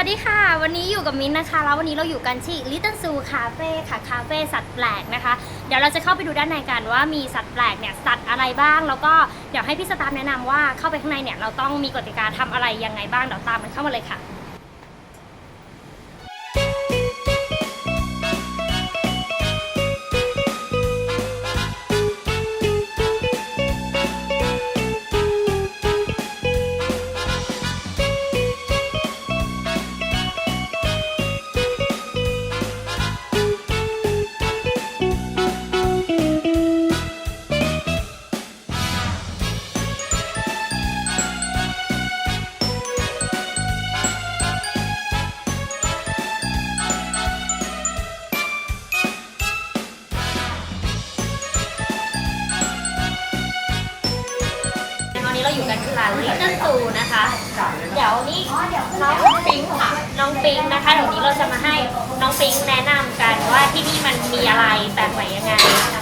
วัสดีค่ะ วันนี้อยู่กับมิ้นนะคะ แล้ววันนี้เราอยู่กันที่ Little Zoo Cafe ค่ะคาเฟ่สัตว์แปลกนะคะ เดี๋ยวเราจะเข้าไปดูด้านในกันว่ามีสัตว์แปลกเนี่ยสัตว์อะไรบ้าง แล้วก็เดี๋ยวให้พี่สตาฟแนะนำว่าเข้าไปข้างในเนี่ยเราต้องมีกติกาทำอะไรยังไงบ้างเดี๋ยวตามมันเข้ามาเลยค่ะ เดี๋ยวนี้น้องปิงค่ะ น้องปิงนะคะเดี๋ยวนี้เราจะมาให้น้องปิงแนะนำกันว่าที่นี่มันมีอะไรแปลกใหม่ยังไง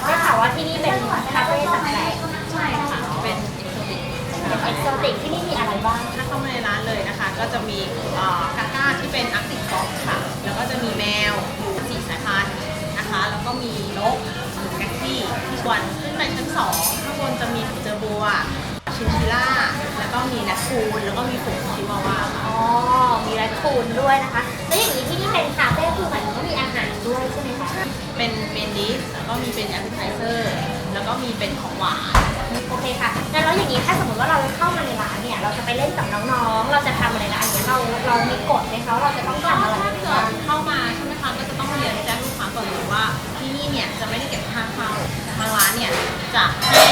ได้ข่าวว่าที่นี่เป็นคาเฟ่สัตว์แปลกใช่ค่ะ เป็นเอกโซติกเป็นเอ็กโซติกที่นี่มีอะไรบ้าง ถ้าเข้ามาในร้านเลยนะคะ ก็จะมีเอ่อกาก้าที่เป็นอาร์ติกฟ็อกค่ะ แล้วก็จะมีแมวอยู่สี่สายพันธุ์นะคะ แล้วก็มีนกหรือแก๊กซี่ที่ส่วนขึ้นไปชั้นสองข้างบนจะมีเจอบัว ชินชิล่า แล้วก็มีแร คคูนแล้วก็มีฝูงชิวาวาค่ะอ๋อ มีแรคคูนด้วยนะคะ แล้วอย่างนี้ที่นี่เป็นคาเฟ่คือหมายถึงว่ามีอาหารด้วยใช่ไหมคะเป็นเมนดิสแล้วก็มีเป็นแอปเปิลไทเซอร์แล้วก็มีเป็นของหวาน โอเคค่ะงั้นแล้วอย่างนี้ถ้าสมมติว่าเราเข้ามาในร้านเนี่ย เราจะไปเล่นกับน้องๆ เราจะทำอะไรนะอันนี้เราเรามีกฎไหมคะว่าเราจะต้องทำอะไรถ้าเกิดเข้ามาใช่ไหมคะก็จะต้องเรียนแจ้งลูกค้าก่อนเลยว่าที่นี่เนี่ยจะไม่ได้เก็บค่าเข้าทางร้านเนี่ยจะให้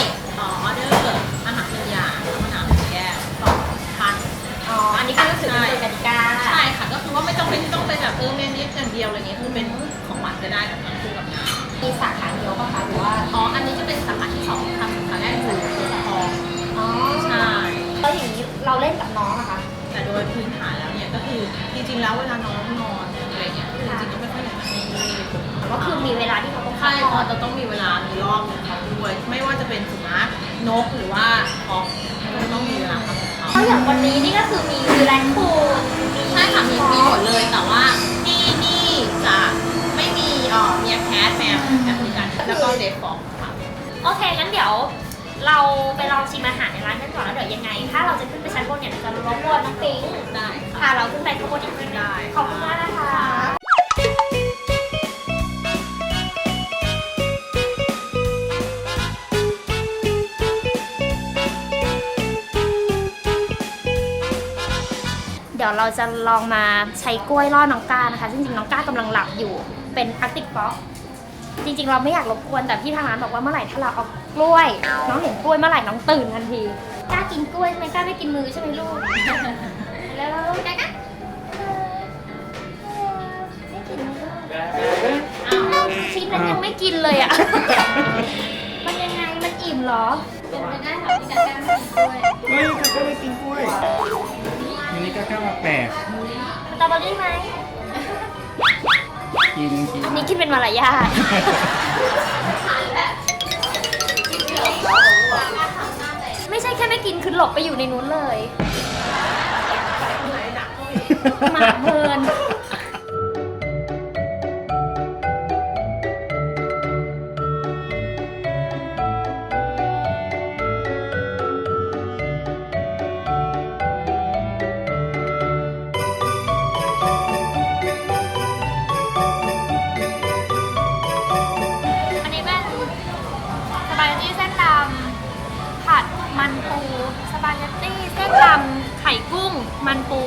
ต้องเป็นแบบเออเมนูอย่างเดียวอะไรเงี้ยคือเป็นของหวานก็ได้แบบนั้นคือกับน้ำมีสาขาเดียวป่ะคะหรือว่าอ๋ออันนี้จะเป็นสาขาที่สองค่ะสาขาแรกอยู่ตัวทองอ๋อใช่แล้วอย่างนี้เราเล่นกับน้องอะคะแต่โดยพื้นฐานแล้วเนี่ยก็คือจริงๆแล้วเวลาน้องนอนอะไรเงี้ยคือจริงๆก็ไม่ค่อยอยากจะให้รีบก็คือมีเวลาที่เขาต้องใช่เข้าเพราะจะต้องมีเวลามีรอบของเขาด้วยไม่ว่าจะเป็นสุนัขนกหรือว่าออกก็ต้องมีเวลาทำของเขาเพราะอย่างวันนี้นี่ก็คือมีมีแรค เดฟฟอกค่ะโอเคงั้นเดี๋ยวเราไปลองชิมอาหารในร้านกันก่อนแล้วเดี๋ยวยังไง ถ้าเราจะขึ้นไปชั้นบนเนี่ยเราจะรบกวนน้องปิงได้พาเราขึ้นไปข้างบนอีกทีนึงได้ขอบคุณมากนะคะเดี๋ยวเราจะลองมาใช้กล้วยล่อน้องก้านะคะ จริงๆน้องก้ากำลังหลับอยู่เป็นอาร์ติกฟ็อก จริงๆ เราไม่อยากรบกวนแต่พี่ทางร้านบอกว่าเมื่อไหร่ถ้าเราเอากล้วย น้องเห็นกล้วยเมื่อไหร่น้องตื่นทันทีกล้ากินกล้วยใช่ไหมกล้าไม่กินมือใช่ไหมลูก แล้วแล้วกล้ากล้าไม่กินนะลูกอ้าวชิ้นนั้นยังไม่กินเลยอะ มันยังไงมันอิ่มเหรอเป็นไปได้เหรอที่กล้ากล้าไม่กินกล้วยเฮ้ยกาก้าไม่กินกล้วยวันนี้กาก้ามาแปลกสตรอเบอรี่ไหม กินกินอันนี้กินเป็นมารยาทไม่ใช่แค่ไม่กินคือหลบไปอยู่ในนู้นเลยหมาเพลินอันนี้ ไข่กุ้ง มันปู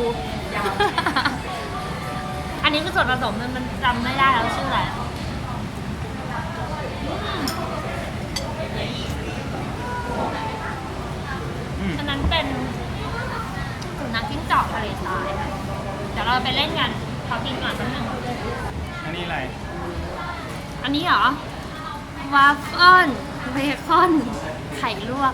อันนี้คือส่วนผสมมันมันจำไม่ได้แล้วชื่ออะไรอืมอันนั้นเป็นสุนัขจิ้งจอกทะเลทรายค่ะเดี๋ยวเราไปเล่นกันขอกินก่อนแป๊บนึงอันนี้อะไร อันนี้เหรอวาฟเฟิลเบคอน ไข่ลวก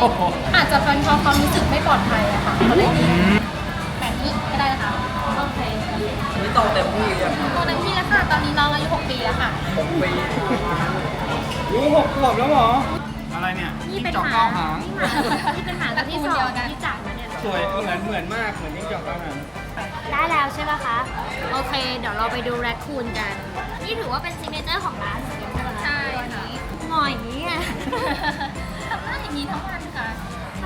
โอ้โห อาจจะเป็นเพราะความรู้สึกไม่ปลอดภัยอะค่ะเขาเลยมีแบบนี้ก็ได้นะคะโอเคไม่โตเต็มที่อะโตเต็มที่แล้วค่ะตอนนี้น้องอายุ6ปีแล้วค่ะ หกปีรู้หกขวบแล้วเหรอ อะไรเนี่ยนี่เป็นจิ้งจอกหมาเก้าหางนี่เป็นหมาตัวที่สองที่จับมาเนี่ย สวยเหมือนเหมือนมากเหมือนจิ้งจอกเก้าหางได้แล้วใช่ไหมคะ โอเค เดี๋ยวเราไปดูแรคคูนกัน นี่ถือว่าเป็นซิกเนเจอร์ของร้านเหมือนกันใช่ไหมคะใช่ค่ะ หงอยอย่างนี้อะทำหน้าอย่างนี้ทั้งวันค่ะใ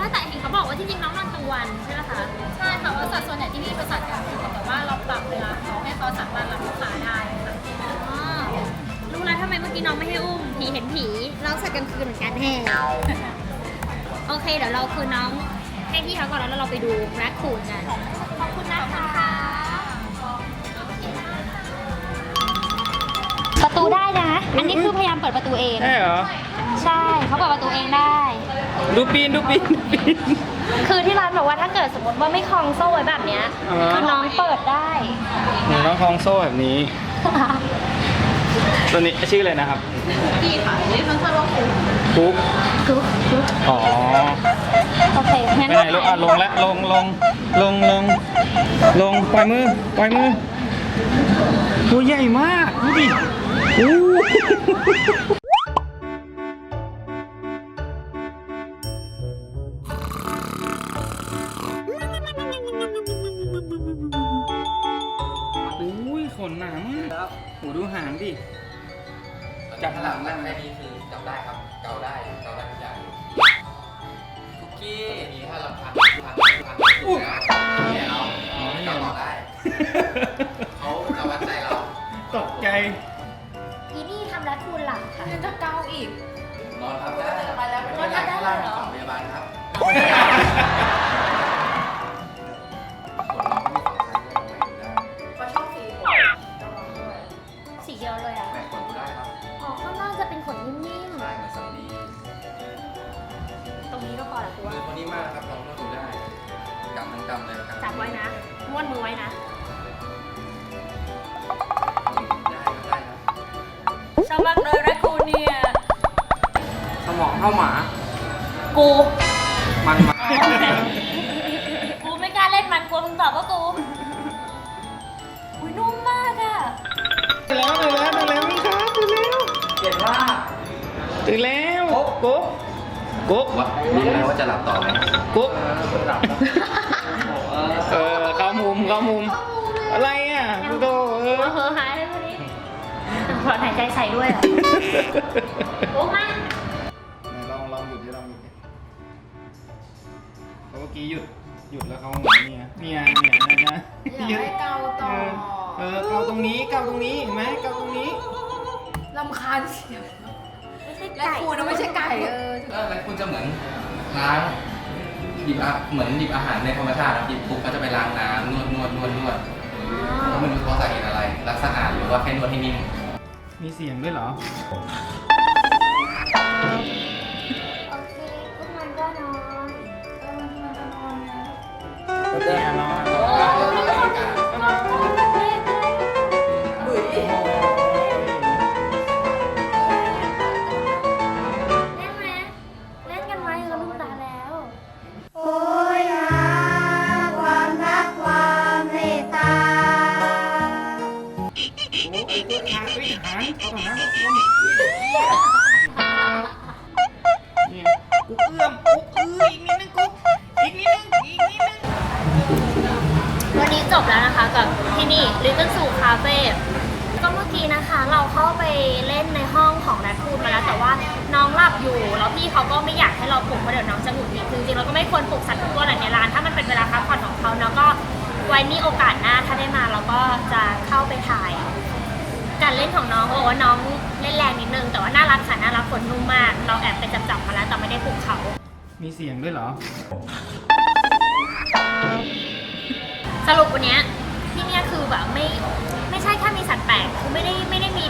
ช่แต่เห็นเขาบอกว่าที่จริงน้องนอนกลางวันใช่ไหมคะใช่ค่ะว่าสัดส่วนใหญ่ที่นี่เป็นสัตว์กลางคืนแต่ว่าเราปรับเวลาเขาให้เขาสามารถรับลูกค้าได้ค่ะอ๋อรู้แล้วทำไมเมื่อกี้น้องไม่ให้อุ้มผีเห็นผีเราสัตว์กลางคืนเหมือนกันแฮ่โอเค เดี๋ยวเราคือน้องให้พี่เขาก่อนแล้วเราไปดูแรคคูนกันขอบคุณนะคะประตูได้นะ อันนี้คือพยายามเปิดประตูเอง ใช่เหรอ ใช่เขาเปิดประตูเองได้ ดูปีนดูปีนดูปีน คือที่ร้านบอกว่าถ้าเกิดสมมติว่าไม่คล้องโซ่ไว้แบบเนี้ยอ๋อคือน้องเปิดได้ หนูต้องคล้องโซ่แบบนี้ ตัวนี้ชื่ออะไรนะครับดีค่ะนี่ทั้งสโลกุ๊กกุ๊กกรุ๊ปกรุ๊ปอ๋อโอเคงั้นไปไหนลูกอะลงแล้วลงลงลงลงลงปล่อยมือปล่อยมือตัวใหญ่มากดูดิอู้ หดูหางดิ จับหลังนั่นแค่นี้คือจับได้ครับ เกาได้ เกาได้ทุกอย่างคุกกี้ทีนี้ถ้าเราพันพันพันถูกแล้วเนี่ยเราเกาต่อได้ เขาจะวัดใจเราตกใจ อีนี่ทำแรคคูนหลังค่ะ ยังจะเกาอีก นอนพับได้ไปแล้วไม่ได้ข้างล่างของพยาบาลครับ วมือคนนี้มากครับลองนวดดูได้กำทั้งกำเลยกำจับไว้นะม้วนมือไว้นะได้ครับได้ครับชอบมากเลยแรคคูนเนี่ย สมองเข้าหมา กู มันมากูไม่กล้าเล่นมันกลัวมึงตอบว่ากู อุ้ยนุ่มมากอะตื่นแล้วตื่นแล้วตื่นแล้วนี่ครับตื่นแล้วเก่งมากตื่นแล้วกุ๊ก กุ๊กว่ารู้ไหมว่าจะหลับต่อไหมกุ๊กเออเข้ามุมเข้ามุม อะไรอะดูโตเออเออหายเลยพวกนี้ถอนหายใจใส่ด้วยเหรอโอ้มาลองลองหยุดดิลองหยุดดิเพราะเมื่อกี้หยุดหยุดแล้วเขาเนี่ยเนี่ยเนี่ยเนี่ยอยากให้เกาต่อเออเกาตรงนี้เกาตรงนี้เห็นไหมเกาตรงนี้ลำคาญเสียง ไม่ใช่และไก่คูนะไม่ใช่ไก่เออก็แล้วคุณจะเหมือนล้างหยิบอะเหมือนหยิบอาหารในธรรมชาติครับหยิบปุ๊บก็จะไปล้างน้ำนวดนวดนวดนวดก็ไม่รู้เพราะสาเหตุอะไร รักสะอาดหรือว่าแค่นวดให้นิ่มมีเสียงด้วยเหรอโอ เราเข้าไปเล่นในห้องของแรคคูนมาแล้ว แต่ว่าน้องหลับอยู่ แล้วพี่เขาก็ไม่อยากให้เราปลุกเพราะเดี๋ยวน้องจะหงุดหงิดคือจริงๆเราก็ไม่ควรปลุกสัตว์ทุกตัวในร้าน ถ้ามันเป็นเวลาพักผ่อนของเขาเนาะก็ไว้มีโอกาสหน้าถ้าได้มาเราก็จะเข้าไปถ่าย การเล่นของน้องเขาบอกว่าน้องเล่นแรงนิดนึง แต่ว่าน่ารักค่ะน่ารักขนนุ่มมาก เราแอบไปจับๆมาแล้วแต่ไม่ได้ปลุกเขา มีเสียงด้วยเหรอ สรุปวันเนี้ยที่เนี่ยคือแบบไม่ไม่ใช่แค่มีสัตว์แปลกคือไม่ได้ไม่ได้มี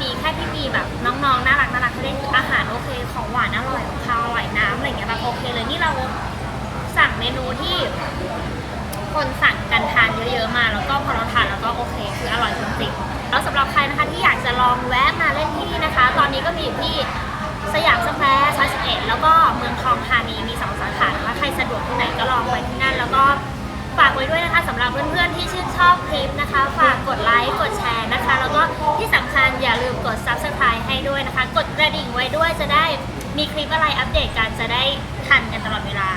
มีแบบน้องๆ น่ารักน่ารักเขาได้อาหารโอเค ของหวานอร่อยของคาวอร่อยน้ำอะไรเงี้ยแบบโอเคเลยนี่เราสั่งเมนูที่คนสั่งกันทานเยอะๆ มา แล้วก็พอเราทานแล้วก็โอเค คืออร่อยจริงๆแล้วสำหรับใครนะคะที่อยากจะลองแวะมาเล่นที่นี่นะคะ ตอนนี้ก็มีอยู่ที่สยามสแควร์ซอย11แล้วก็เมืองทองธานีมีสองสาขานะคะใครสะดวกที่ไหนก็ลองไปที่นั่นแล้วก็ ว้ด้วยนะคะสำหรับเพื่อนๆที่ชื่นชอบคลิปนะคะ ฝากกดไลค์กดแชร์นะคะ แล้วก็ที่สำคัญอย่าลืมกด subscribe ให้ด้วยนะคะ กดกระดิ่งไว้ด้วยจะได้มีคลิปอะไรอัปเดตกันจะได้ทันกันตลอดเวลา